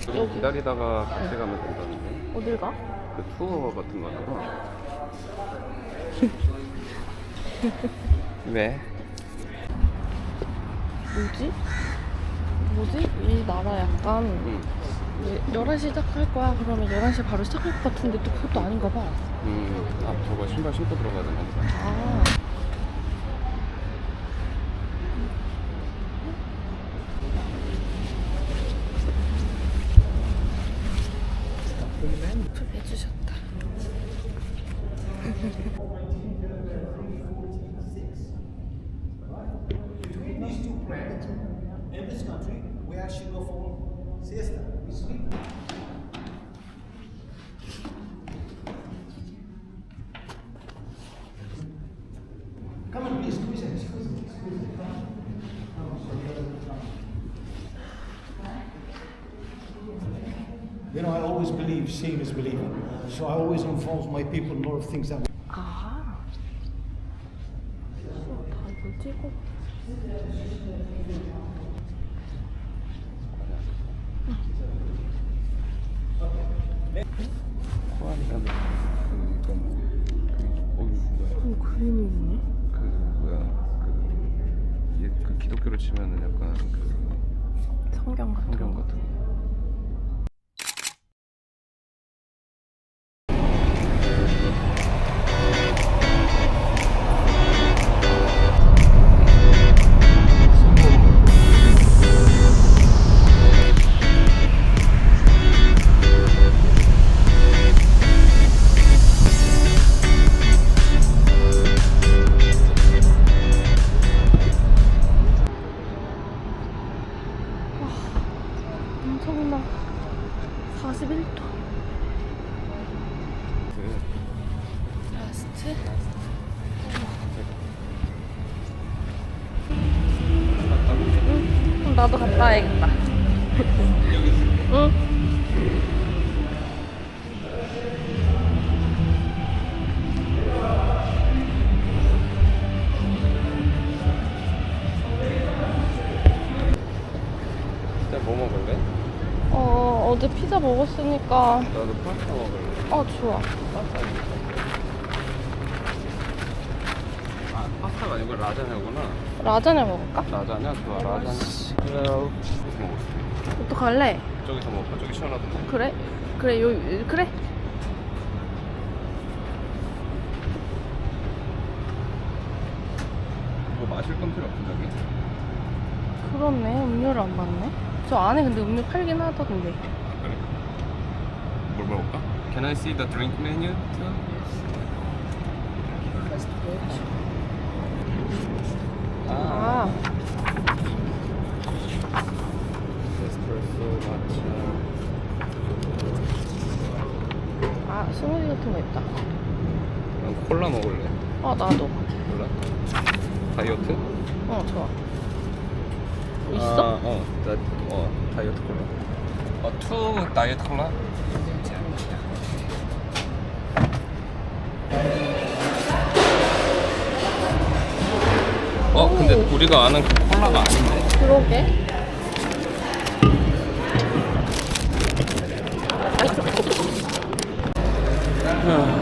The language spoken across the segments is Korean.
좀 기다리다가 같이 가면 된다는데. 어딜 가? 그 투어 같은 거 하다가. 왜? 뭐지? 뭐지? 이 나라 약간 응. 왜 11시 시작할 거야 그러면 11시 바로 시작할 것 같은데 또 그것도 아닌가 봐. 음, 아, 저거 신발 신고 들어가야 되나 보다. 아. 해주셨다. You know, I always believe seeing is believing. So I always inform my people a lot of things that 아. 다 이걸 그, 그, 어? 음, 그림이 있네. 그 뭐야? 그, 얘, 그 기독교로 치면은 약간 그 성경 같은 성경 거. 같은 거. 뭐 먹을래? 어, 어제 피자 먹었으니까. 나도 파스타 먹을래. 어, 좋아. 아 파스타가 아니고 라자냐구나. 라자냐 먹을까? 라자냐 좋아 라자냐. 여기서 먹었어. 어떡할래? 저기서 먹을까? 저기 시원하던데. 그래? 그래, 요, 그래? 뭐 마실 건 필요 없어 저기? 그렇네. 음료를 안 받네. 저 안에 근데 음료 팔긴 하던데. 그래. 뭘 먹을까? Can I see the drink menu too? 아. 아, 스무디 같은 거 있다. 난 콜라 먹을래. 어, 나도. 콜라. 다이어트? 어, 좋아. 있어? 아, 어, 나, 어, 다이어트 콜라. 어, 투 다이어트 콜라? 어, 근데 우리가 아는 그 콜라가 아닌데. 그러게. 운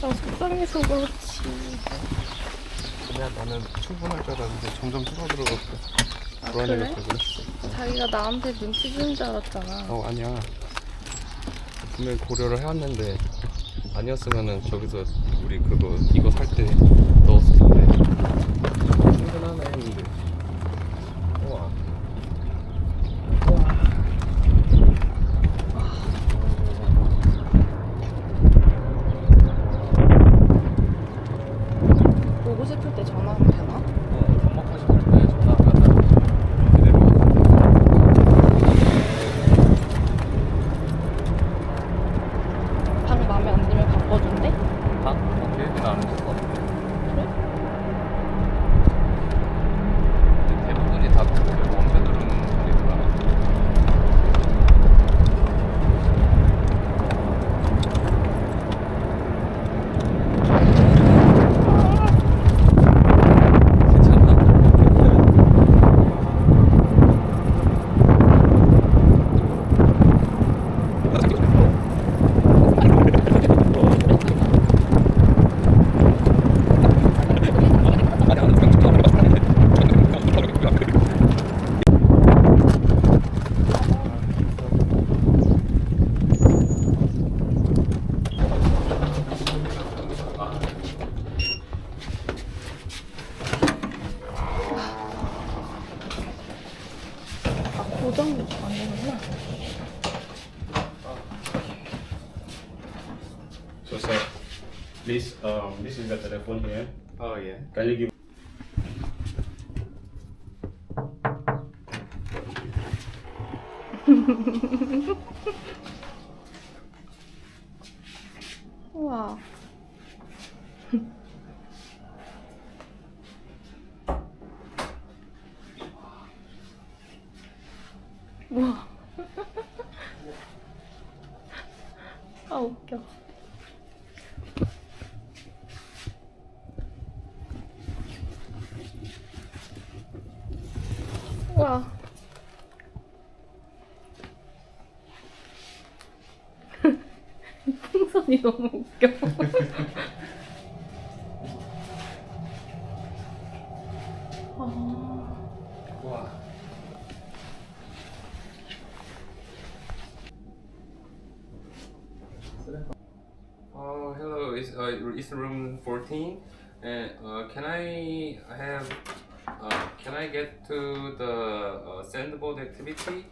멍청해서 그렇지. 그냥 나는 충분할 줄 알았는데 점점 줄어들어갖고 아, 그래? 그랬어. 자기가 나한테 눈치 주는 줄 알았잖아. 어 아니야. 분명히 고려를 해왔는데 아니었으면은 저기서 우리 그거 이거 살 때 넣었을 텐데. 충분하네 했는데. Um, this is the telephone here. Oh yeah. Can you give. 우 우와. 이 풍선이 너무 웃겨. uh, can I get to the uh, sandboard activity?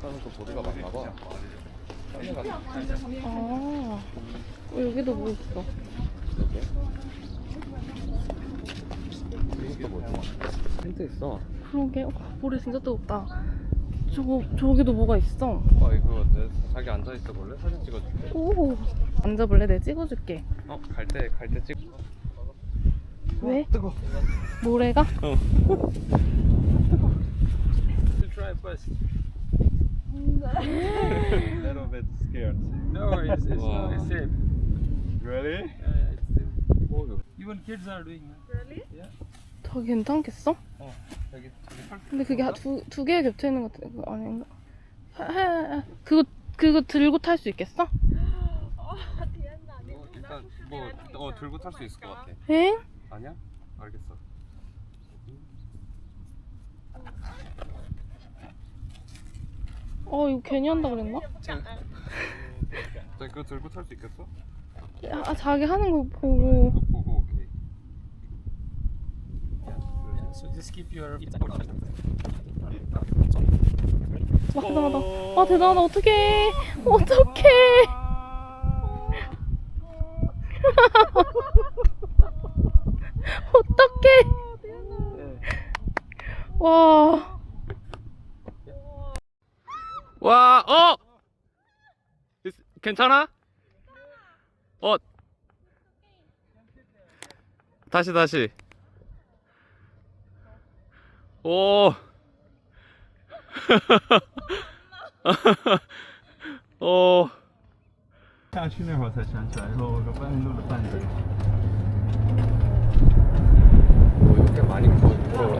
생각하는 그 보리가 맞나 봐. 아, 어, 여기도 뭐 있어? 이것도 뭐야? 힌트 있어. 그러게. 어, 모래 진짜 뜨겁다. 저거, 저기도 뭐가 있어. 와 이거 내 자기 앉아 있어 볼래? 사진 찍어줄게. 오. 앉아볼래? 내가 찍어줄게. 어, 갈 때 갈 때 찍. 왜? 뜨거. 모래가? 어. try first. Little bit scared. No, it's, it's, Wow. it's safe. Really? Yeah, yeah, it's safe. 오, Even kids are doing it. 저 괜찮겠어? 어, 여기 저기 설. 근데 그게 두, 두개 겹쳐 있는 것 같아. 그거 아닌가? 하, 하, 하. 그거, 그거 들고 탈 수 있겠어? 어, 일단 뭐 어, 들고 탈 수 있을 것 같아. 엥? 아니야? 알겠어. 어, 이거 괜히 한다 그랬나? 자, 그거 들고 탈 수 있겠어? 아, 자기 하는 거 보고. 보고 오케이. So just keep your 와 대단하다. 와 대단하다. 어떡해. 어떡해. 어떡해. 와. 와, 어! 괜찮아? 어. 다시 다시. 오. 오. 下去那会儿才想起来，说我个半路的半人。 오, 이렇게 많이 부러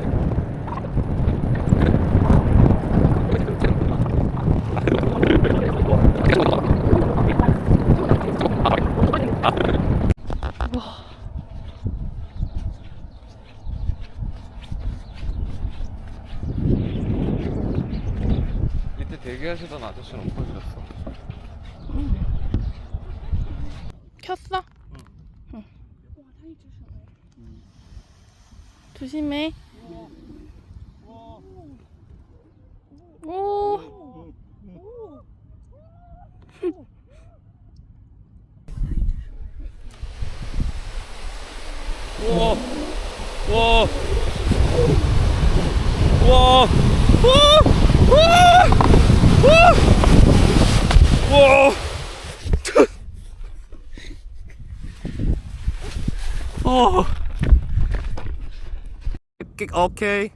아저씨는 없어지셨어. 켰어? 응. 조심해. 오. 우와, 우와, 우와, 우와, 우와, 우와, 우와. 어. 끽, 오케이.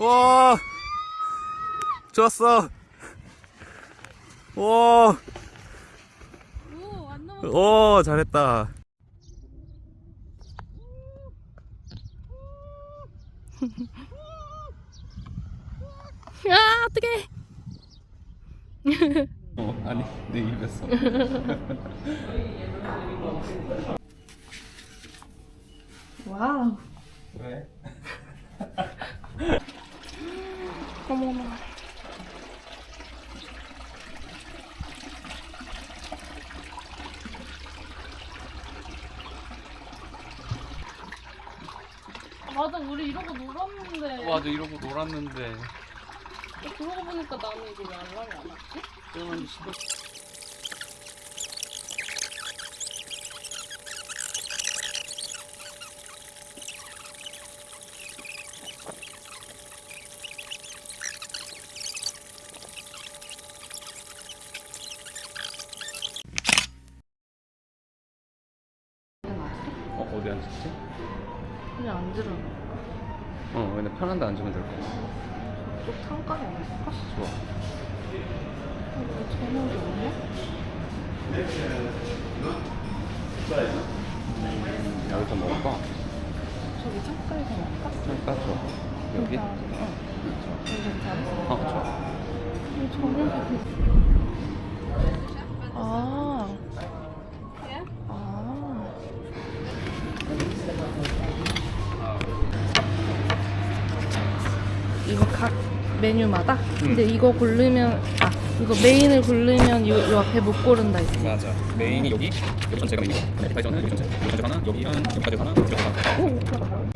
오, 와, 좋았어. 와, 오, 잘했다. 아 어떡해. 어, 아니, 내 입에서. 와우. 왜? 어머나. 맞아 우리 이러고 놀았는데 맞아, 이러고 놀았는데. 그러고 보니까 나는 이거 왜 알람이 안 왔지? 그러면 시도 어, 어디 앉았지? 그냥 앉으라 어, 근데 편한 데 앉으면 될 것 같아. 또 창가에 앉을까? 좋아. 왜 저녁이 없냐? 여기서 먹을까? 저기 창가에서 먹을까? 잠깐 줘. 여기? 응 여기 괜찮아? 어, 좋아. 왜 저녁이 아. 아. 이거 각 메뉴마다? 근데 이거 고르면 아 이거 메인을 고르면 요, 요 앞에 못 고른다 했어. 맞아. 메인이 여기, 여기 전체가 메인이고, appetizer는 여기 전체, 여기 전체 하나, 여기는 여기까지 하나, 여기 하나. 오,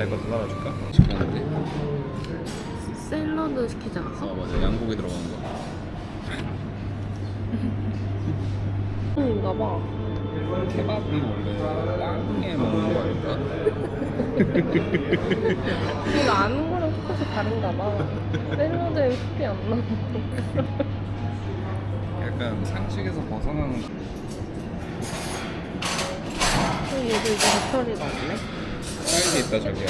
잘 것도 따라줄까? 시켰는데. 샐러드 시키자. 어 맞아. 양고기 들어가는 거. 인가 봐. 케밥은 원래 빵에 먹는 거 아닐까? 이거 아는 거랑 조금씩 다른가 봐. 샐러드에 숲이 안 나. 약간 상식에서 벗어나는. 얘도 이제 배터리가 없네. 사이즈 있다 자기야.